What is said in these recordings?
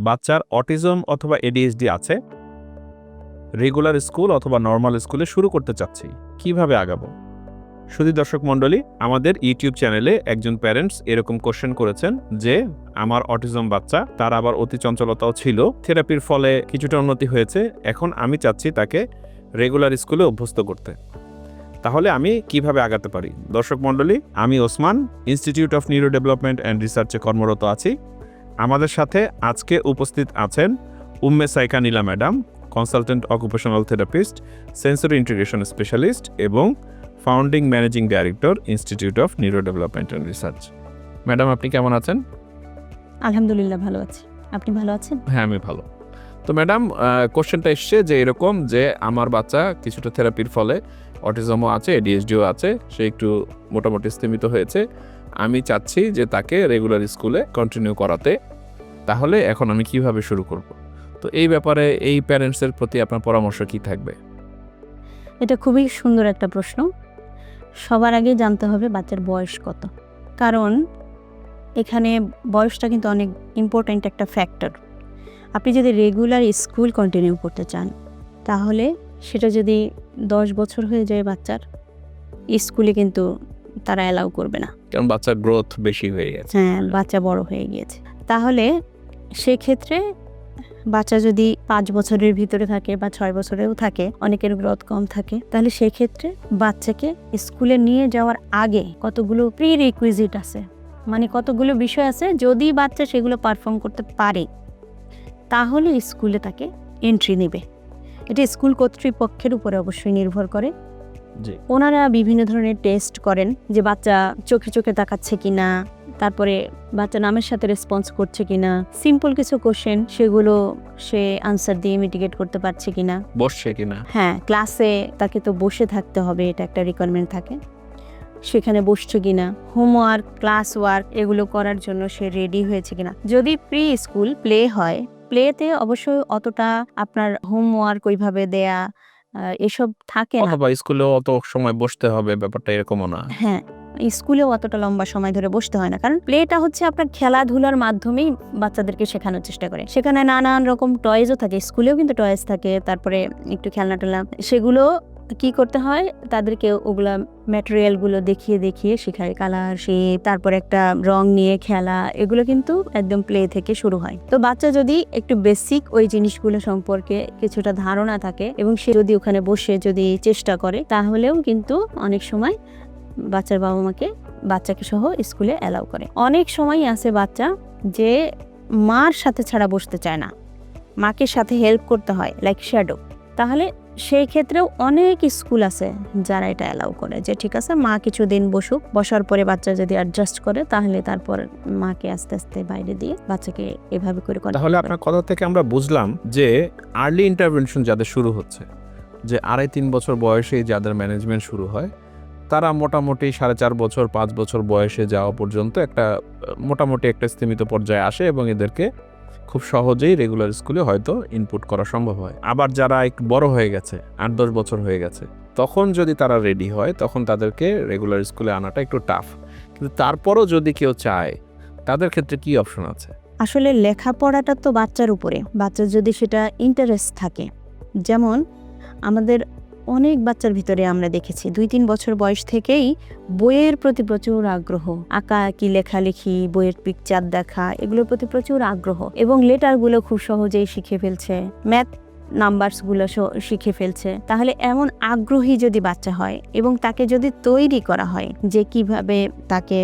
বাচ্চার অটিজম অথবা এডিএসডি আছে, রেগুলার স্কুল অথবা নর্মাল স্কুলে শুরু করতে চাচ্ছি। কীভাবে আগাবো? শুধু দর্শক মণ্ডলী, আমাদের ইউটিউব চ্যানেলে একজন প্যারেন্টস এরকম কোশ্চেন করেছেন যে, আমার অটিজম বাচ্চা, তার আবার অতি চঞ্চলতাও ছিল। থেরাপির ফলে কিছুটা উন্নতি হয়েছে। এখন আমি চাচ্ছি তাকে রেগুলার স্কুলে অভ্যস্ত করতে। তাহলে আমি কীভাবে আগাতে পারি? দর্শক মণ্ডলী, আমি Osman institute of neuro development and রিসার্চে কর্মরত আছি। আমাদের সাথে আজকে উপস্থিত আছেন Umme Saika Nila madam consultant occupational therapist sensory integration specialist এবং founding managing director institute of neuro development and research madam আপনি কেমন আছেন? আলহামদুলিল্লাহ ভালো আছি। আপনি ভালো আছেন? হ্যাঁ আমি ভালো। তো ম্যাডাম কোশ্চেনটা এসছে যে এরকম যে আমার বাচ্চা কিছুটা থেরাপির ফলে অটিজমও আছে এডিএসডিও আছে সে একটু মোটামুটি স্থিমিত হয়েছে। আমি চাচ্ছি যে তাকে রেগুলার স্কুলে কন্টিনিউ করাতে। তাহলে এখন আমি কীভাবে শুরু করব? তো এই ব্যাপারে এই প্যারেন্টসের প্রতি আপনার পরামর্শ কি থাকবে? এটা খুবই সুন্দর একটা প্রশ্ন। সবার আগে জানতে হবে বাচ্চার বয়স কত। কারণ এখানে বয়সটা কিন্তু অনেক ইম্পর্ট্যান্ট একটা ফ্যাক্টর আপনি যদি রেগুলার স্কুল কন্টিনিউ করতে চান, তাহলে সেটা যদি দশ বছর হয়ে যায় বাচ্চার স্কুলে কিন্তু তারা অ্যালাউ করবে না। কারণ বাচ্চার গ্রোথ বেশি হয়ে গেছে। হ্যাঁ বাচ্চা বড় হয়ে গিয়েছে। তাহলে সেক্ষেত্রে বাচ্চা যদি পাঁচ বছরের ভিতরে থাকে বা ছয় বছরেও থাকে অনেকের গ্রোথ কম থাকে তাহলে সেক্ষেত্রে বাচ্চাকে স্কুলে নিয়ে যাওয়ার আগে কতগুলো প্রি রিকুইজিট আছে? মানে কতগুলো বিষয় আছে যদি বাচ্চা সেগুলো পারফর্ম করতে পারে তাহলে স্কুলে তাকে এন্ট্রি নেবে। এটা স্কুল কর্তৃপক্ষের উপরে অবশ্যই নির্ভর করে। ওনারা বিভিন্ন ধরনের টেস্ট করেন যে বাচ্চা চোখে চোখে তাকাচ্ছে কিনা তারপরে বাচ্চা নামের সাথে রেসপন্স করছে কিনা সিম্পল কিছু কোশ্চেন সেগুলো সে আনসার দিয়ে মিটিগেট করতে পারছে কিনা। বসছে কিনা? হ্যাঁ ক্লাসে তাকে তো বসে থাকতে হবে এটা একটা রিকোয়ারমেন্ট থাকে। সেখানে বসছে কিনা হোমওয়ার্ক ক্লাস ওয়ার্ক এগুলো করার জন্য সে রেডি হয়েছে কিনা। যদি প্রি স্কুল প্লে হয় প্লেতে অবশ্যই অতটা আপনার হোমওয়ার্ক ওইভাবে দেয়া এসব থাকে না। অথবা স্কুলেও অত সময় বসতে হবে ব্যাপারটা এরকমও না। হ্যাঁ স্কুলেও অতটা লম্বা সময় ধরে বসতে হয় না। কারণ প্লেটা হচ্ছে আপনার খেলাধুলার মাধ্যমেই বাচ্চাদেরকে শেখানোর চেষ্টা করে। সেখানে নানান রকম টয়েজও থাকে স্কুলেও কিন্তু টয়েজ থাকে তারপরে একটু খেলনা টেলনা সেগুলো কি করতে হয়? তাদেরকে ওগুলা ম্যাটেরিয়ালগুলো দেখিয়ে দেখিয়ে শেখায়। কালার শেপ তারপর একটা রং নিয়ে খেলা, এগুলো কিন্তু একদম প্লে থেকে শুরু হয়। তো বাচ্চা যদি একটু বেসিক ওই জিনিসগুলো সম্পর্কে কিছুটা ধারণা থাকে এবং সে যদি ওখানে বসে যদি চেষ্টা করে, তাহলেও কিন্তু অনেক সময় বাচ্চার বাবা মাকে বাচ্চাকে সহ স্কুলে অ্যালাউ করে। অনেক সময় আছে বাচ্চা যে মার সাথে ছাড়া বসতে চায় না। মাকে সাথে হেল্প করতে হয় লাইক শ্যাডো তাহলে সেই ক্ষেত্রেও অনেক স্কুল আছে যারা এটা অ্যালাউ করে যে ঠিক আছে মা কিছুদিন বসুক বসার পরে বাচ্চা যদি অ্যাডজাস্ট করে তাহলে তারপর মাকে আস্তে আস্তে বাইরে দিয়ে বাচ্চাকে এভাবে করে তাহলে আপনার কথা থেকে আমরা বুঝলাম যে আর্লি ইন্টারভেনশন যাদের শুরু হচ্ছে যে আড়াই তিন বছর বয়সে যাদের ম্যানেজমেন্ট শুরু হয় তারা মোটামুটি সাড়ে চার বছর পাঁচ বছর বয়সে যাওয়া পর্যন্ত একটা মোটামুটি একটা স্থিমিত পর্যায়ে আসে এবং এদেরকে খুব সহজেই রেগুলার স্কুলে হয়তো ইনপুট করা সম্ভব হয়। আবার যারা একটু বড় হয়ে গেছে, আট দশ বছর হয়ে গেছে, তখন যদি তারা রেডি হয়, তখন তাদেরকে রেগুলার স্কুলে আনাটা একটু টাফ কিন্তু তারপরও যদি কেউ চায়, তাদের ক্ষেত্রে কি অপশন আছে? আসলে লেখাপড়াটা তো বাচ্চার উপরে, বাচ্চার যদি সেটা ইন্টারেস্ট থাকে। যেমন আমাদের অনেক বাচ্চার ভিতরে আমরা দেখেছি। দুই তিন বছর বয়স থেকেই বইয়ের প্রতি প্রচুর আগ্রহ। আঁকা আঁকি লেখালেখি, বইয়ের পিকচার দেখা, এগুলোর প্রতি প্রচুর আগ্রহ এবং লেটারগুলো খুব সহজেই শিখে ফেলছে। ম্যাথ নাম্বারসগুলো শিখে ফেলছে। তাহলে এমন আগ্রহী যদি বাচ্চা হয় এবং তাকে যদি তৈরি করা হয় যে কীভাবে তাকে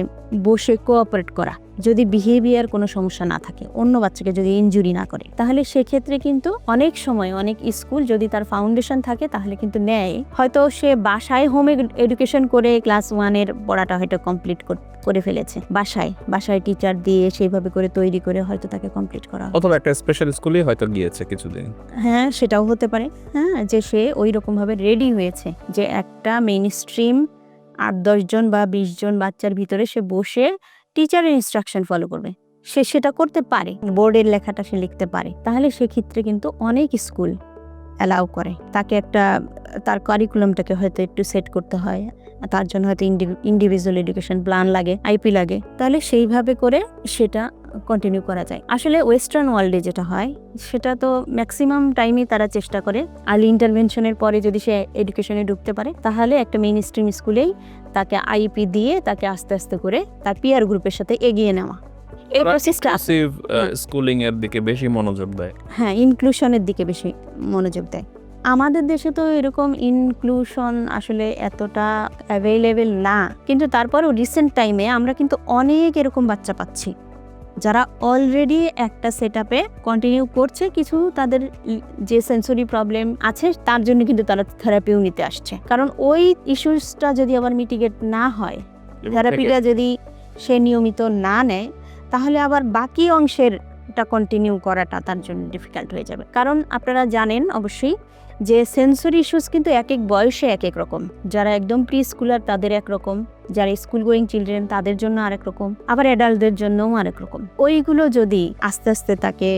বসে কোঅপারেট করা যদি বিহেভিয়ার কোনো সমস্যা না থাকে অন্য বাচ্চাকে যদি ইনজুরি না করে তাহলে সেক্ষেত্রে কিন্তু অনেক সময় অনেক স্কুল যদি তার ফাউন্ডেশন থাকে তাহলে কিন্তু নেয়। হয়তো সে বাসায় হোম এডুকেশন করে ক্লাস ওয়ানের পড়াটা হয়তো কমপ্লিট করে ফেলেছে। বাসায় বাসায় টিচার দিয়ে সেইভাবে করে তৈরি করে হয়তো তাকে কমপ্লিট করা অথবা একটা স্পেশাল স্কুলে হয়তো গিয়েছে কিছুদিন। হ্যাঁ সেটাও হতে পারে। হ্যাঁ যে সে ওই রকমভাবে রেডি হয়েছে যে একটা মেইন স্ট্রিম আট দশজন বা বিশ জন বাচ্চার ভিতরে সে বসে টিচারের ইনস্ট্রাকশন ফলো করবে। সে সেটা করতে পারে। বোর্ডের লেখাটা সে লিখতে পারে। তাহলে সেক্ষেত্রে কিন্তু অনেক স্কুল অ্যালাউ করে। তাকে একটা, তার কারিকুলামটাকে হয়তো একটু সেট করতে হয়। তার জন্য হয়তো ইন্ডিভিজুয়াল এডুকেশন প্ল্যান লাগে আইপি লাগে। তাহলে সেইভাবে করে সেটা কন্টিনিউ করা যায়। আসলে ওয়েস্টার্ন ওয়ার্ল্ডে যেটা হয়, সেটা তো ম্যাক্সিমাম টাইমই তারা চেষ্টা করে। আর্লি ইন্টারভেনশনের পরে যদি সে এডুকেশনে ঢুকতে পারে, তাহলে একটা মেইন স্ট্রিম স্কুলেই তাকে আইপি দিয়ে তাকে আস্তে আস্তে করে তার পিয়ার গ্রুপের সাথে এগিয়ে নেওয়া। এই প্রসেসটা স্কুলিং এর দিকে বেশি মনোযোগ দেয়। হ্যাঁ ইনক্লুশনের দিকে বেশি মনোযোগ দেয়। আমাদের দেশে তো এরকম ইনক্লুশন আসলে এতটা অ্যাভেলেবেল না। কিন্তু তারপরেও রিসেন্ট টাইমে আমরা কিন্তু অনেক এরকম বাচ্চা পাচ্ছি। যারা অলরেডি একটা সেট আপে কন্টিনিউ করছে কিছু তাদের যে সেন্সরি প্রবলেম আছে তার জন্য কিন্তু তারা থেরাপিও নিতে আসছে। কারণ ওই ইস্যুসটা যদি আবার মিটিগেট না হয় থেরাপিটা যদি সে নিয়মিত না নেয় তাহলে আবার বাকি অংশের কন্টিনিউ করাটা তার জন্য ডিফিকাল্ট হয়ে যাবে। কারণ আপনারা জানেন অবশ্যই যে সেন্সরি ইস্যুস কিন্তু এক এক বয়সে এক এক রকম। যারা একদম প্রি স্কুলার তাদের একরকম যারা স্কুল গোয়িং চিলড্রেন তাদের জন্য আরেক রকম, আবার অ্যাডাল্টদের জন্যও আরেক রকম। ওইগুলো যদি আস্তে আস্তে তাকে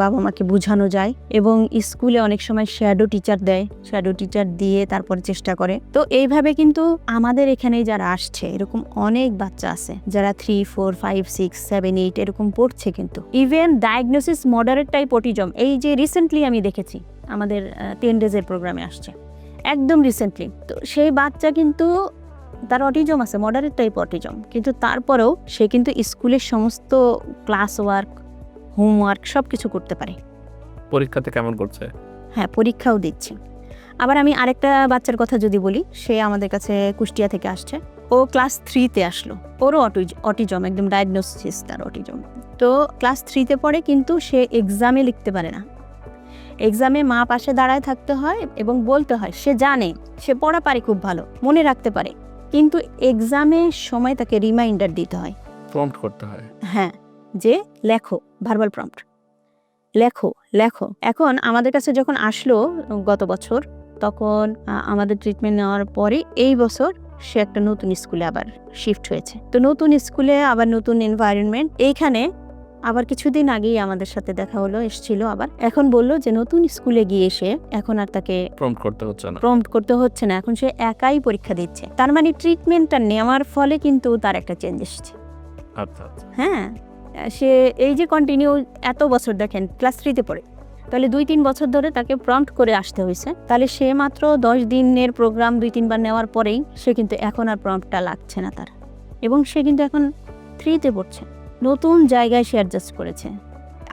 বাবা মাকে বোঝানো যায় এবং স্কুলে অনেক সময় শ্যাডো টিচার দেয় শ্যাডো টিচার দিয়ে তারপরে চেষ্টা করে। তো এইভাবে কিন্তু আমাদের এখানে যারা আসছে, এরকম অনেক বাচ্চা আছে, যারা three four five six seven eight এরকম পড়ছে কিন্তু। Even diagnosis moderate type autism এই যে রিসেন্টলি আমি দেখেছি আমাদের টেন ডেজের প্রোগ্রামে আসছে। একদম রিসেন্টলি তো সেই বাচ্চা কিন্তু তার অটিজম আছে মডারেট টাইপ অটিজম কিন্তু তারপরেও সে কিন্তু স্কুলের সমস্ত ক্লাস ওয়ার্ক হোমওয়ার্ক সব কিছু করতে পারে। পরীক্ষাতে কেমন করছে? হ্যাঁ পরীক্ষাও দিচ্ছে। আবার আমি আরেকটা বাচ্চার কথা যদি বলি সে আমাদের কাছে কুষ্টিয়া থেকে আসছে। ও ক্লাস থ্রিতে আসলো। ওরও অটিজ অটিজম একদম ডায়াগনোসিস তার অটিজম তো ক্লাস থ্রিতে পড়ে কিন্তু সে এক্সামে লিখতে পারে না। এক্সামে মা পাশে দাঁড়ায় থাকতে হয় এবং বলতে হয় সে জানে সে পড়া পারে খুব ভালো মনে রাখতে পারে। কিন্তু এক্সামের সময় তাকে রিমাইন্ডার দিতে হয়। প্রম্পট করতে হয়। হ্যাঁ যে লেখো ভার্বাল প্রম্পট লেখো লেখো। এখন আমাদের কাছে যখন আসলো গত বছর তখন আমাদের ট্রিটমেন্ট নেওয়ার পরে এই বছর সে একটা নতুন স্কুলে আবার শিফট হয়েছে। তো নতুন স্কুলে আবার নতুন এনভায়রনমেন্ট এইখানে আবার কিছুদিন আগেই আমাদের সাথে দেখা হলো এসছিল আবার। এখন বলল যে নতুন স্কুলে গিয়ে এসে এখন আর তাকে প্রম্পট করতে হচ্ছে না। প্রম্পট করতে হচ্ছে না এখন সে একাই পরীক্ষা দিচ্ছে। তার মানে ট্রিটমেন্টটা নেওয়ার ফলে কিন্তু তার একটা চেঞ্জ এসেছে। আচ্ছা আচ্ছা। হ্যাঁ সে এই যে কন্টিনিউ এত বছর দেখেন ক্লাস থ্রিতে পড়ে। তাহলে দুই তিন বছর ধরে তাকে প্রম্পট করে আসতে হয়েছে। তাহলে সে মাত্র দশ দিনের প্রোগ্রাম দুই তিনবার নেওয়ার পরেই সে কিন্তু এখন আর প্রম্পটটা লাগছে না তার। এবং সে কিন্তু এখন থ্রিতে পড়ছে। নতুন জায়গায় সে অ্যাডজাস্ট করেছে।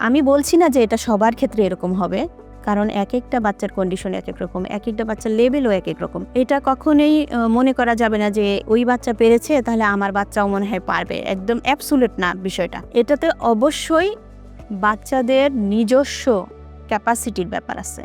আমি বলছি না যে এটা সবার ক্ষেত্রে এরকম হবে, কারণ এক একটা বাচ্চার কন্ডিশন এক এক রকম, এক একটা বাচ্চার লেভেলও এক এক রকম। এটা কখনোই মনে করা যাবে না যে ওই বাচ্চা পেরেছে, তাহলে আমার বাচ্চাও মনে হয় পারবে। একদম অ্যাবসুলেট না বিষয়টা। এটাতে অবশ্যই বাচ্চাদের নিজস্ব ক্যাপাসিটির ব্যাপার আছে।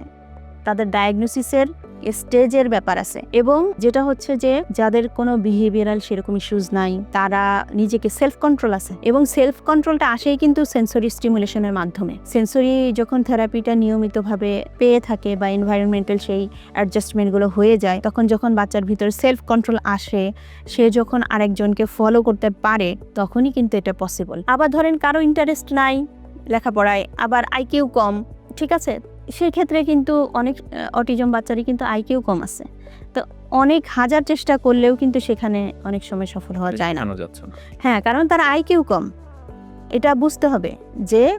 তাদের ডায়াগনোসিসের স্টেজের ব্যাপার আছে। এবং যেটা হচ্ছে যে, যাদের কোনো বিহেভিয়ারাল সেরকম ইস্যুজ নাই, তারা নিজেকে সেলফ কন্ট্রোল আছে। এবং সেলফ কন্ট্রোলটা আসেই কিন্তু সেন্সরি স্টিমুলেশনের মাধ্যমে। সেন্সরি যখন থেরাপিটা নিয়মিতভাবে পেয়ে থাকে বা এনভায়রনমেন্টাল সেই অ্যাডজাস্টমেন্টগুলো হয়ে যায়, তখন যখন বাচ্চার ভিতরে সেলফ কন্ট্রোল আসে, সে যখন আরেকজনকে ফলো করতে পারে, তখনই কিন্তু এটা পসিবল আবার ধরেন কারও ইন্টারেস্ট নাই, লেখাপড়ায়, আবার আইকিউ কম, ঠিক আছে? সেক্ষেত্রে কিন্তু অনেক অটিজম বাচ্চারই কিন্তু আইকিউ কম আছে। তো অনেক হাজার চেষ্টা করলেও কিন্তু সেখানে অনেক সময় সফল হওয়া যায় না। হ্যাঁ কারণ তার আইকিউ কম। এটা বুঝতে হবে যে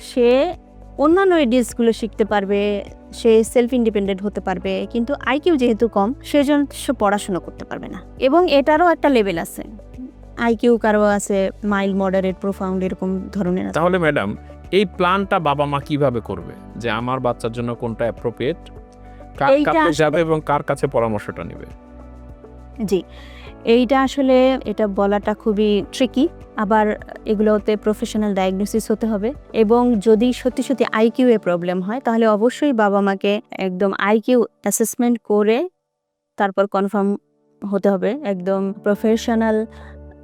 সে অন্যান্য এডিয়াসগুলো শিখতে পারবে সে সেলফ ইন্ডিপেন্ডেন্ট হতে পারবে কিন্তু আইকিউ যেহেতু কম সেজন্য সে পড়াশুনো করতে পারবে না। এবং এটারও একটা লেভেল আছে। আইকিউ কারও আছে মাইল্ড মডারেট প্রোফাউন্ড এরকম ধরনের তাহলে ম্যাডাম এই প্ল্যানটা বাবা মা কীভাবে করবে? যে আমার বাচ্চার জন্য কোনটা অ্যাপ্রোপ্রিয়েট কার কাছে যাবে এবং কার কাছে পরামর্শটা নেবে? জি এইটা আসলে এটা বলাটা খুবই ট্রিকি আবার এগুলোতে প্রফেশনাল ডায়াগনোসিস হতে হবে এবং যদি সত্যি সত্যি আইকিউ এ প্রবলেম হয় তাহলে অবশ্যই বাবা মাকে একদম আইকিউ অ্যাসেসমেন্ট করে তারপর কনফার্ম হতে হবে একদম প্রফেশনাল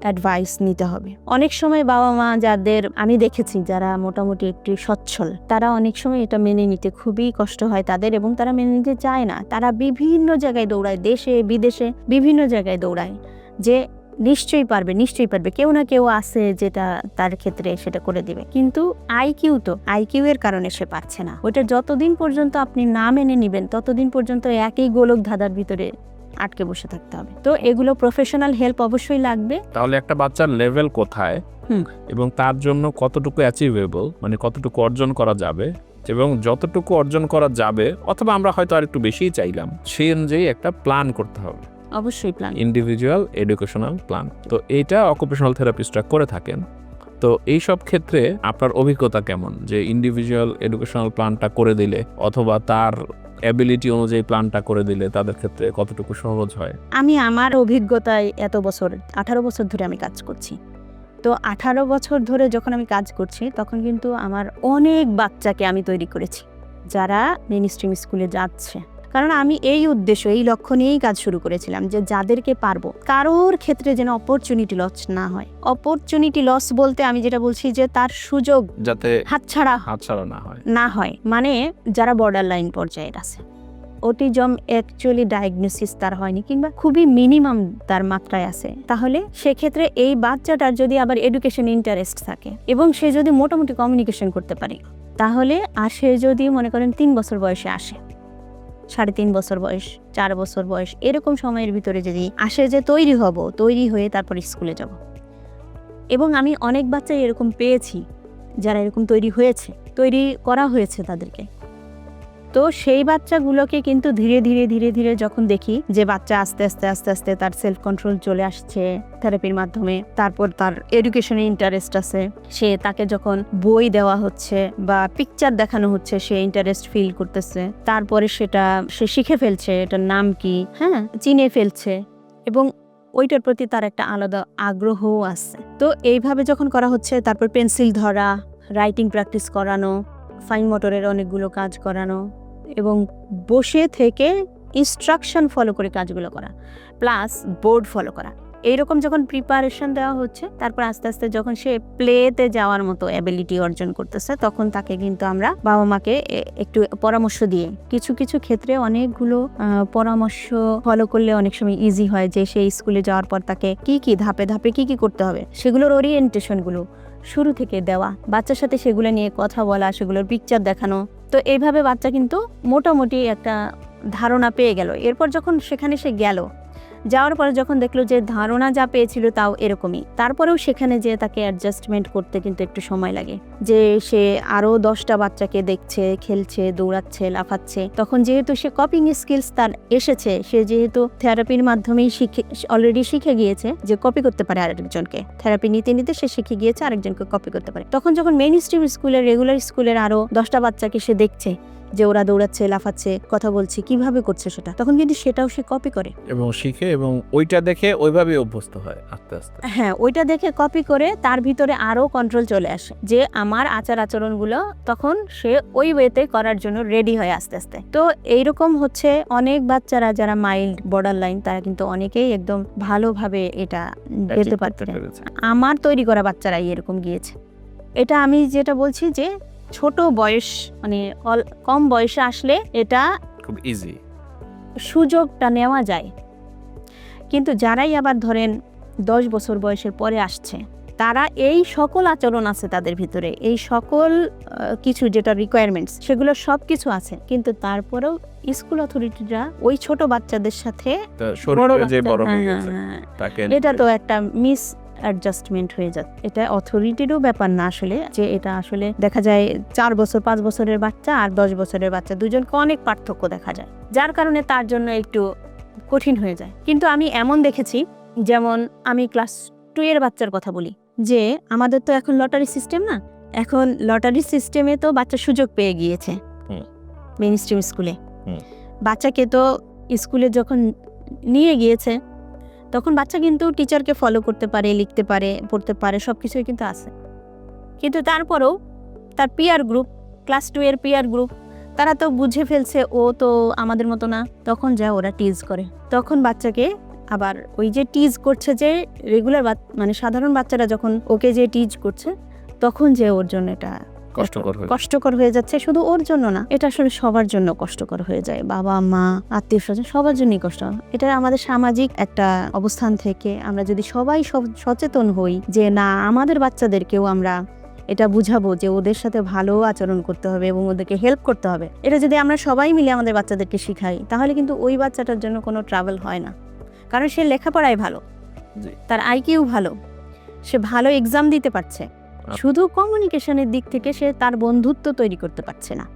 অ্যাডভাইস নিতে হবে। অনেক সময় বাবা মা যাদের, আমি দেখেছি যারা মোটামুটি একটু সচ্ছল, তারা অনেক সময় এটা মেনে নিতে খুবই কষ্ট হয় তাদের এবং তারা মেনে নিতে চায় না। তারা বিভিন্ন জায়গায় দৌড়ায়, দেশে, বিদেশে, বিভিন্ন জায়গায় দৌড়ায়। যে নিশ্চয়ই পারবে নিশ্চয়ই পারবে, কেউ না কেউ আছে যেটা তার ক্ষেত্রে সেটা করে দিবে। কিন্তু আইকিউ তো আইকিউ এর কারণে সে পাচ্ছে না। ওটা যতদিন পর্যন্ত আপনি না মেনে নিবেন, ততদিন পর্যন্ত একই গোলক ধাঁধার ভিতরে আটকে বসে থাকতে হবে। তো এগুলো প্রফেশনাল হেল্প অবশ্যই লাগবে। তাহলে একটা বাচ্চার লেভেল কোথায়। এবং তার জন্য কতটুকু অ্যাচিভেবল মানে কতটুকু অর্জন করা যাবে? এবং যতটুকু অর্জন করা যাবে অথবা আমরা হয়তো আর একটু বেশিই চাইলাম সেই অনুযায়ী একটা প্ল্যান করতে হবে। অবশ্যই প্ল্যান ইন্ডিভিজুয়াল এডুকেশনাল প্ল্যান তো এইটা অকুপেশনাল থেরাপিস্টরা করে থাকেন। তো এই সব ক্ষেত্রে আপনার অভিজ্ঞতা কেমন? যে ইন্ডিভিজুয়াল এডুকেশনাল প্ল্যানটা করে দিলে অথবা তার অ্যাবিলিটি অনুযায়ী প্ল্যানটা করে দিলে তাদের ক্ষেত্রে কতটুকু সহজ হয়? আমি আমার অভিজ্ঞতায় এত বছর, আঠারো বছর ধরে আমি কাজ করছি। তো আঠারো বছর ধরে যখন আমি কাজ করছি, তখন কিন্তু আমার অনেক বাচ্চাকে আমি তৈরি করেছি, যারা মেন স্ট্রিম স্কুলে যাচ্ছে। কারণ আমি এই উদ্দেশ্য এই লক্ষ্য নিয়েই কাজ শুরু করেছিলাম যে যাদেরকে পারব কারোর ক্ষেত্রে যেন অপরচুনিটি লস না হয়। অপরচুনিটি লস বলতে আমি যেটা বলছি যে তার সুযোগ যাতে হাতছাড়া হাতছাড়া না হয়। না হয়। মানে যারা বর্ডার লাইন পর্যায়ের আছে অটিজম অ্যাকচুয়ালি ডায়াগনোসিস তার হয়নি কিংবা খুবই মিনিমাম তার মাত্রায় আছে তাহলে সেক্ষেত্রে এই বাচ্চাটার যদি আবার এডুকেশন ইন্টারেস্ট থাকে এবং সে যদি মোটামুটি কমিউনিকেশন করতে পারে তাহলে আর সে যদি মনে করেন তিন বছর বয়সে আসে সাড়ে তিন বছর বয়স, চার বছর বয়স, এরকম সময়ের ভিতরে যদি আসে যে তৈরি হব, তৈরি হয়ে তারপর স্কুলে যাব। এবং আমি অনেক বাচ্চাই এরকম পেয়েছি, যারা এরকম তৈরি হয়েছে, তৈরি করা হয়েছে তাদেরকে। তো সেই বাচ্চাগুলোকে কিন্তু ধীরে ধীরে ধীরে ধীরে যখন দেখি যে বাচ্চা আস্তে আস্তে আস্তে আস্তে তার সেলফ কন্ট্রোল চলে আসছে থেরাপির মাধ্যমে, তারপর তার এডুকেশনে ইন্টারেস্ট আছে, সে তাকে যখন বই দেওয়া হচ্ছে বা পিকচার দেখানো হচ্ছে, সে ইন্টারেস্ট ফিল করতেছে, তারপরে সেটা সে শিখে ফেলছে এটার নাম কি হ্যাঁ চিনে ফেলছে এবং ওইটার প্রতি তার একটা আলাদা আগ্রহও আছে। তো এইভাবে যখন করা হচ্ছে, তারপর পেন্সিল ধরা রাইটিং প্র্যাকটিস করানো ফাইন মোটরের অনেকগুলো কাজ করানো এবং বসে থেকে ইনস্ট্রাকশন ফলো করে কাজগুলো করা প্লাস বোর্ড ফলো করা। এইরকম যখন প্রিপারেশন দেওয়া হচ্ছে, তারপর আস্তে আস্তে যখন সে প্লেতে যাওয়ার মতো অ্যাবিলিটি অর্জন করতেছে, তখন তাকে কিন্তু আমরা বাবা মাকে একটু পরামর্শ দিয়ে, কিছু কিছু ক্ষেত্রে অনেকগুলো পরামর্শ ফলো করলে অনেক সময় ইজি হয় যে সেই স্কুলে যাওয়ার পর তাকে কি কি ধাপে ধাপে কি কি করতে হবে, সেগুলোর ওরিয়েন্টেশনগুলো শুরু থেকে দেওয়া। বাচ্চার সাথে সেগুলো নিয়ে কথা বলা, সেগুলোর পিকচার দেখানো। তো এইভাবে বাচ্চা কিন্তু মোটামুটি একটা ধারণা পেয়ে গেল। এরপর যখন সেখানে সে গেল যাওয়ার পরে যখন দেখল যে ধারণা যা পেয়েছিল তাও এরকমই, তারপরেও সেখানে যে তাকে অ্যাডজাস্টমেন্ট করতে কিন্তু একটু সময় লাগে। যে সে আরও দশটা বাচ্চাকে দেখছে, খেলছে, দৌড়াচ্ছে, লাফাচ্ছে, তখন যেহেতু সে কপিং স্কিলস তার এসেছে, সে যেহেতু থেরাপির মাধ্যমেই শিখে অলরেডি শিখে গিয়েছে যে কপি করতে পারে আরেকজনকে। থেরাপি নিতে নিতে সে শিখে গিয়েছে আরেকজনকে কপি করতে পারে। তখন যখন মেইন স্ট্রিম স্কুলের রেগুলার স্কুলের আরও দশটা বাচ্চাকে সে দেখছে যে ওরা দৌড়াচ্ছে লাফাচ্ছে কথা বলছে কীভাবে করছে সেটা। তখন কিন্তু সেটাও সে কপি করে। এবং শিখে এবং ওইটা দেখে ওইভাবে অভ্যস্ত হয় আস্তে আস্তে। হ্যাঁ ওইটা দেখে কপি করে তার ভিতরে আরও কন্ট্রোল চলে আসে। যে আমার আচার আচরণগুলো তখন সে ওই ওয়েতে করার জন্য রেডি হয় আস্তে আস্তে। তো এইরকম হচ্ছে অনেক বাচ্চারা যারা মাইল্ড বর্ডার লাইন তারা কিন্তু অনেকেই একদম ভালোভাবে এটা যেতে পারছে। আমার তৈরি করা বাচ্চারাই এরকম গিয়েছে। এটা আমি যেটা বলছি যে ছোট বয়স মানে কম বয়সে আসলে এটা খুব ইজি সুযোগটা নেওয়া যায়। কিন্তু যারাই আবার ধরেন দশ বছর বয়সের পরে আসছে তারা এই সকল আচরণ আছে তাদের ভিতরে। এই সকল কিছু যেটা রিকোয়ারমেন্টস সেগুলো সব কিছু আছে। কিন্তু তারপরেও স্কুল অথরিটিরা ওই ছোট বাচ্চাদের সাথে হ্যাঁ, হ্যাঁ, হ্যাঁ। এটা তো একটা মিস অ্যাডজাস্টমেন্ট হয়ে যায় এটা অথরিটিরও ব্যাপার না আসলে যে এটা আসলে দেখা যায় চার বছর পাঁচ বছরের বাচ্চা আর দশ বছরের বাচ্চা দুজনকে অনেক পার্থক্য দেখা যায়। যার কারণে তার জন্য একটু কঠিন হয়ে যায়। কিন্তু আমি এমন দেখেছি যেমন আমি ক্লাস টু এর বাচ্চার কথা বলি যে আমাদের তো এখন লটারি সিস্টেম না এখন লটারি সিস্টেমে তো বাচ্চা সুযোগ পেয়ে গিয়েছে। মেইন স্ট্রিম স্কুলে বাচ্চাকে তো স্কুলে যখন নিয়ে গিয়েছে তখন বাচ্চা কিন্তু টিচারকে ফলো করতে পারে, লিখতে পারে, পড়তে পারে সব কিছুই কিন্তু আছে। কিন্তু তারপরেও তার পিয়ার গ্রুপ ক্লাস টু এর পিয়ার গ্রুপ তারা তো বুঝে ফেলছে, ও তো আমাদের মতো না। তখন যা ওরা টিজ করে। তখন বাচ্চাকে আবার ওই যে টিজ করছে যে রেগুলার মানে সাধারণ বাচ্চারা যখন ওকে যে টিজ করছে, তখন যে ওর জন্য এটা কষ্টকর হয়ে কষ্টকর হয়ে যাচ্ছে শুধু ওর জন্য না এটা আসলে সবার জন্য কষ্টকর হয়ে যায়। বাবা মা আত্মীয় স্বজন সবার জন্যই কষ্ট। এটা আমাদের সামাজিক একটা অবস্থান থেকে আমরা যদি সবাই সব- সচেতন হই যে না আমাদের বাচ্চাদেরকেও আমরা এটা বুঝাবো যে ওদের সাথে ভালো আচরণ করতে হবে এবং ওদেরকে হেল্প করতে হবে। এটা যদি আমরা সবাই মিলে আমাদের বাচ্চাদেরকে শিখাই তাহলে কিন্তু ওই বাচ্চাটার জন্য কোনো ট্রাভেল হয় না। কারণ সে লেখাপড়ায় ভালো। তার আইকিউ ভালো সে ভালো এক্সাম দিতে পারছে। শুধু কমিউনিকেশনের দিক থেকে সে তার বন্ধুত্ব তৈরি করতে পারছে না।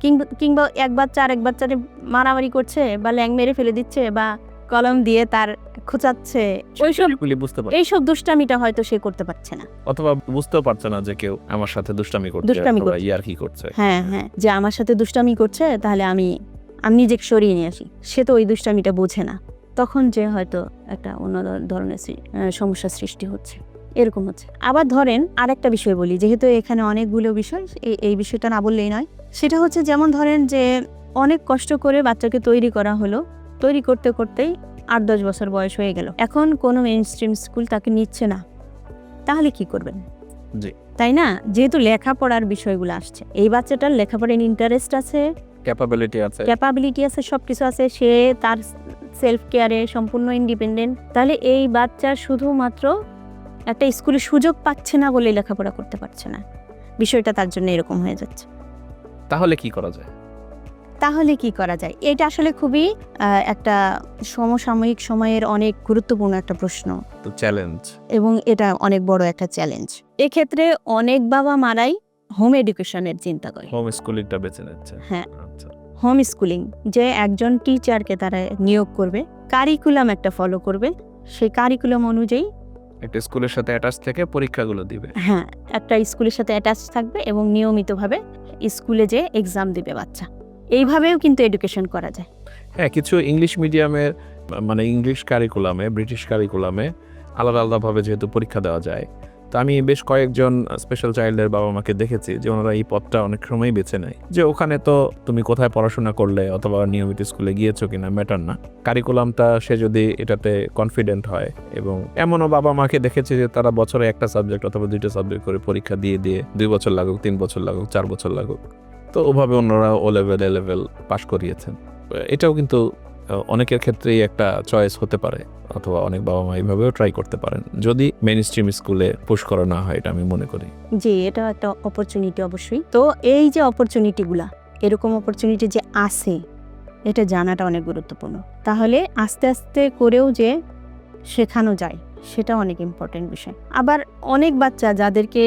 কিংবা কিংবা এক বাচ্চা আর এক বাচ্চারে মারামারি করছে বা ল্যাং মেরে ফেলে দিচ্ছে বা কলম দিয়ে তার খোঁচাচ্ছে ওইসব বুঝতে পারে এইসব দুষ্টামিটা হয়তো সে করতে পারছে না। অথবা বুঝতেও পারছে না যে কেউ আমার সাথে দুষ্টামি করছে দুষ্টামি করছে। ইয়ার কি করছে। হ্যাঁ হ্যাঁ যে আমার সাথে দুষ্টামি করছে তাহলে আমি আমি নিজেকে সরিয়ে নিয়ে আসি। সে তো ওই দুষ্টামিটা বোঝে না। তখন যে হয়তো একটা অন্য ধরনের সৃ- আহ, সমস্যার সৃষ্টি হচ্ছে। এরকম হচ্ছে। আবার ধরেন আরেকটা বিষয় বলি যেহেতু এখানে অনেকগুলো বিষয় এই এই বিষয়টা না বললেই নয়। সেটা হচ্ছে যেমন ধরেন যে অনেক কষ্ট করে বাচ্চাকে তৈরি করা হলো তৈরি করতে করতেই আট দশ বছর বয়স হয়ে গেল। এখন কোনো মেন স্ট্রিম স্কুল তাকে নিচ্ছে না। তাহলে কি করবেন? তাই না? যেহেতু লেখাপড়ার বিষয়গুলো আসছে। এই বাচ্চাটার লেখাপড়ার ইন্টারেস্ট আছে ক্যাপাবিলিটি আছে। ক্যাপাবিলিটি আছে সব কিছু আছে। সে তার সেলফ কেয়ারে সম্পূর্ণ ইন্ডিপেন্ডেন্ট তাহলে এই বাচ্চা শুধুমাত্র একটা স্কুলে সুযোগ পাচ্ছে না বলে লেখাপড়া করতে পারছে না। বিষয়টা তার জন্য এরকম হয়ে যাচ্ছে। তাহলে কি করা যায়? তাহলে কি করা যায়? এটা আসলে খুবই একটা সমসাময়িক সময়ের অনেক গুরুত্বপূর্ণ একটা প্রশ্ন। তো চ্যালেঞ্জ এবং এটা অনেক বড় একটা চ্যালেঞ্জ এক্ষেত্রে অনেক বাবা মারাই হোম এডুকেশনের চিন্তা করে। হোম স্কুলিংটা বেছে নিচ্ছে। হ্যাঁ। আচ্ছা। হোম স্কুলিং যে একজন টিচারকে তারা নিয়োগ করবে কারিকুলাম একটা ফলো করবে সেই কারিকুলাম অনুযায়ী একটা স্কুলের সাথে অ্যাটাচ থেকে পরীক্ষাগুলো দিবে। হ্যাঁ একটা স্কুলের সাথে অ্যাটাচ থাকবে এবং নিয়মিতভাবে স্কুলে যে এক্সাম দিবে বাচ্চা। এইভাবেও কিন্তু এডুকেশন করা যায়। হ্যাঁ কিছু ইংলিশ মিডিয়ামের মানে ইংলিশ কারিকুলামে ব্রিটিশ কারিকুলামে আলাদা আলাদাভাবে যেহেতু পরীক্ষা দেওয়া যায় তো আমি বেশ কয়েকজন স্পেশাল চাইল্ডের বাবা মাকে দেখেছি যে ওনারা এই পথটা অনেক সময় বেছে নেয়। যে ওখানে তো তুমি কোথায় পড়াশোনা করলে অথবা নিয়মিত স্কুলে গিয়েছো কিনা ম্যাটার না। কারিকুলামটা সে যদি এটাতে কনফিডেন্ট হয় এবং এমনও বাবা মাকে দেখেছি যে তারা বছরে একটা সাবজেক্ট অথবা দুইটা সাবজেক্ট করে পরীক্ষা দিয়ে দিয়ে দুই বছর লাগুক, তিন বছর লাগুক, চার বছর লাগুক। তো ওভাবে অন্যরা ও লেভেল এ লেভেল পাশ করিয়েছেন। এটাও কিন্তু অনেকের ক্ষেত্রেই একটা চয়েস হতে পারে, অথবা অনেক বাবা মা এইভাবেও ট্রাই করতে পারেন। যদি মেইন স্ট্রিম স্কুলে পুশ করা না হয়, এটা আমি মনে করি। জি এটা একটা অপরচুনিটি অবশ্যই। তো এই যে অপরচুনিটিগুলা এরকম অপরচুনিটি যে আছে, এটা জানাটা অনেক গুরুত্বপূর্ণ। তাহলে আস্তে আস্তে করেও যে শেখানো যায় সেটা অনেক ইম্পর্টেন্ট বিষয়। আবার অনেক বাচ্চা যাদেরকে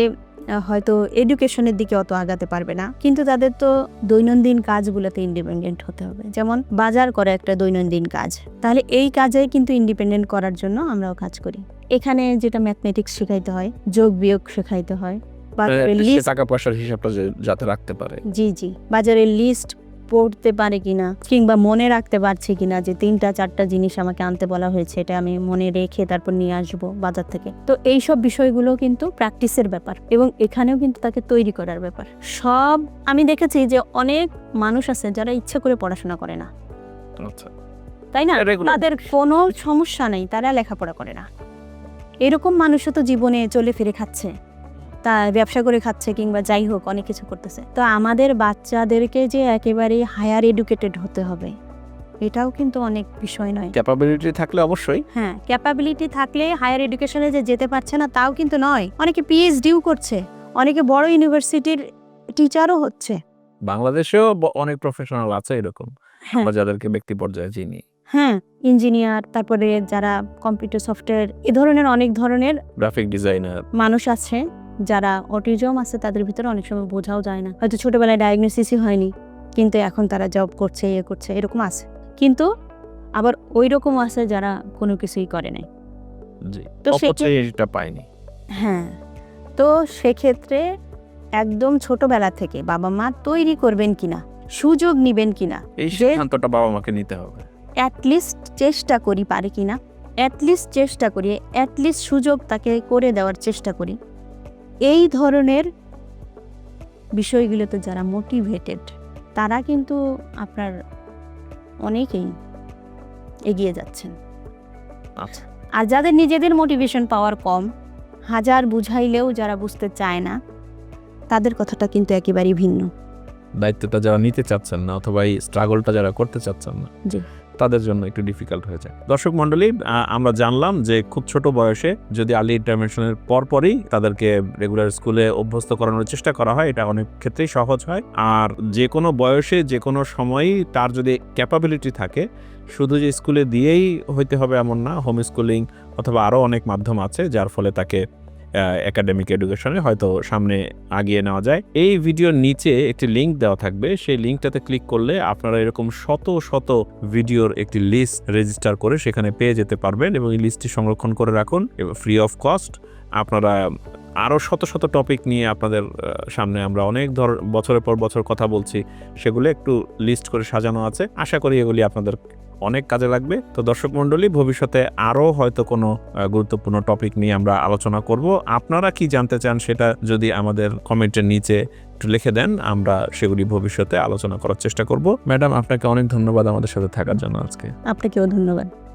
হয়তো এডুকেশনের দিকে অত আগাতে পারবে না। কিন্তু তাদের তো দৈনন্দিন কাজগুলোতে ইন্ডিপেন্ডেন্ট হতে হবে। যেমন বাজার করা একটা দৈনন্দিন কাজ। তাহলে এই কাজে কিন্তু ইন্ডিপেন্ডেন্ট করার জন্য আমরাও কাজ করি। এখানে যেটা ম্যাথমেটিক্স শেখাইতে হয় যোগ বিয়োগ শেখাইতে হয়। বাজারের লিস্ট টাকা পয়সার হিসাবটা যাতে রাখতে পারে। জি জি। বাজারের লিস্ট পড়তে পারে কিনা কিংবা মনে রাখতে পারছে কিনা যে তিনটা চারটা জিনিস আমাকে আনতে বলা হয়েছে এটা আমি মনে রেখে তারপর নিয়ে আসব বাজার থেকে। তো এই সব বিষয়গুলো কিন্তু প্র্যাকটিসের ব্যাপার এবং এখানেও কিন্তু তাকে তৈরি করার ব্যাপার। সব আমি দেখেছি যে অনেক মানুষ আছে যারা ইচ্ছা করে পড়াশোনা করে না। আচ্ছা। তাই না? তাদের কোনো সমস্যা নেই তারা লেখাপড়া করে না। এরকম মানুষও তো জীবনে চলে ফিরে খাচ্ছে। তা ব্যবসা করে খাচ্ছে কিংবা যাই হোক অনেক কিছু করতেছে। তো আমাদের বাচ্চাদেরকে যে একেবারে হায়ার এডুকেটেড হতে হবে এটাও কিন্তু অনেক বিষয় নয়। ক্যাপাবিলিটি থাকলে অবশ্যই। হ্যাঁ ক্যাপাবিলিটি থাকলে হায়ার এডুকেশনে যে যেতে পারছে না তাও কিন্তু নয়। অনেকে পিএইচডিও করছে অনেকে বড় ইউনিভার্সিটির টিচারও হচ্ছে। বাংলাদেশেও অনেক প্রফেশনাল আছে এরকম। হ্যাঁ। বা যাদেরকে ব্যক্তি পর্যায়ে চিনি। হ্যাঁ ইঞ্জিনিয়ার তারপরে যারা কম্পিউটার সফটওয়্যার এ ধরনের অনেক ধরনের গ্রাফিক ডিজাইনার মানুষ আছে। যারা অটিজম আছে তাদের ভিতরে অনেক সময় বোঝাও যায় না। হয়তো ছোটবেলায় ডায়াগনোসিসই হয়নি কিন্তু এখন তারা জব করছে ইয়ে করছে এরকম আছে। কিন্তু আবার ওই রকম আছে যারা কোনো কিছুই করে নাই। তো অপরচুনিটিটা পাইনি হ্যাঁ তো সেক্ষেত্রে একদম ছোটবেলা থেকে বাবা মা তৈরি করবেন কিনা সুযোগ নিবেন কিনা এই সিদ্ধান্তটা বাবা মাকে নিতে হবে। অ্যাটলিস্ট চেষ্টা করি পারে কিনা অ্যাটলিস্ট চেষ্টা করি অ্যাটলিস্ট সুযোগ তাকে করে দেওয়ার চেষ্টা করি। এই ধরনের বিষয়গুলোতে যারা মোটিভেটেড তারা কিন্তু আপনার অনেকেই এগিয়ে যাচ্ছেন। আচ্ছা। আর যাদের নিজেদের মোটিভেশন পাওয়ার কম হাজার বুঝাইলেও যারা বুঝতে চায় না তাদের কথাটা কিন্তু একেবারেই ভিন্ন। দায়িত্বটা যারা নিতে চাচ্ছেন না অথবা এই স্ট্রাগলটা যারা করতে চাচ্ছেন না জি। তাদের জন্য একটু ডিফিকাল্ট হয়ে যায়। দর্শক মণ্ডলী আমরা জানলাম যে খুব ছোট বয়সে যদি আর্লি ইন্টারভেনশনের পরপরই তাদেরকে রেগুলার স্কুলে অভ্যস্ত করানোর চেষ্টা করা হয়, এটা অনেক ক্ষেত্রেই সহজ হয়। আর যে কোনো বয়সে, যে কোনো সময়ই তার যদি ক্যাপাবিলিটি থাকে, শুধু যে স্কুলে দিয়েই হইতে হবে এমন না হোম স্কুলিং অথবা আরও অনেক মাধ্যম আছে, যার ফলে তাকে একাডেমিক এডুকেশনে হয়তো সামনে আগিয়ে নেওয়া যায়। এই ভিডিওর নিচে একটি লিংক দেওয়া থাকবে। সেই লিঙ্কটাতে ক্লিক করলে আপনারা এরকম শত শত ভিডিওর একটি লিস্ট রেজিস্টার করে সেখানে পেয়ে যেতে পারবেন এবং এই লিস্টটি সংরক্ষণ করে রাখুন, এবং ফ্রি অফ কস্ট আপনারা আরও শত শত টপিক নিয়ে আপনাদের সামনে আমরা অনেক ধর, বছরের পর বছর কথা বলছি, সেগুলো একটু লিস্ট করে সাজানো আছে। আশা করি এগুলি আপনাদের অনেক কাজে লাগবে। তো দর্শক মণ্ডলী, ভবিষ্যতে আরও হয়তো কোনো গুরুত্বপূর্ণ টপিক নিয়ে আমরা আলোচনা করব। আপনারা কি জানতে চান সেটা যদি আমাদের কমেন্টের নিচে একটু লিখে দেন, আমরা সেগুলি ভবিষ্যতে আলোচনা করার চেষ্টা করব। ম্যাডাম, আপনাকে অনেক ধন্যবাদ আমাদের সাথে থাকার জন্য আজকে। আপনাকেও ধন্যবাদ।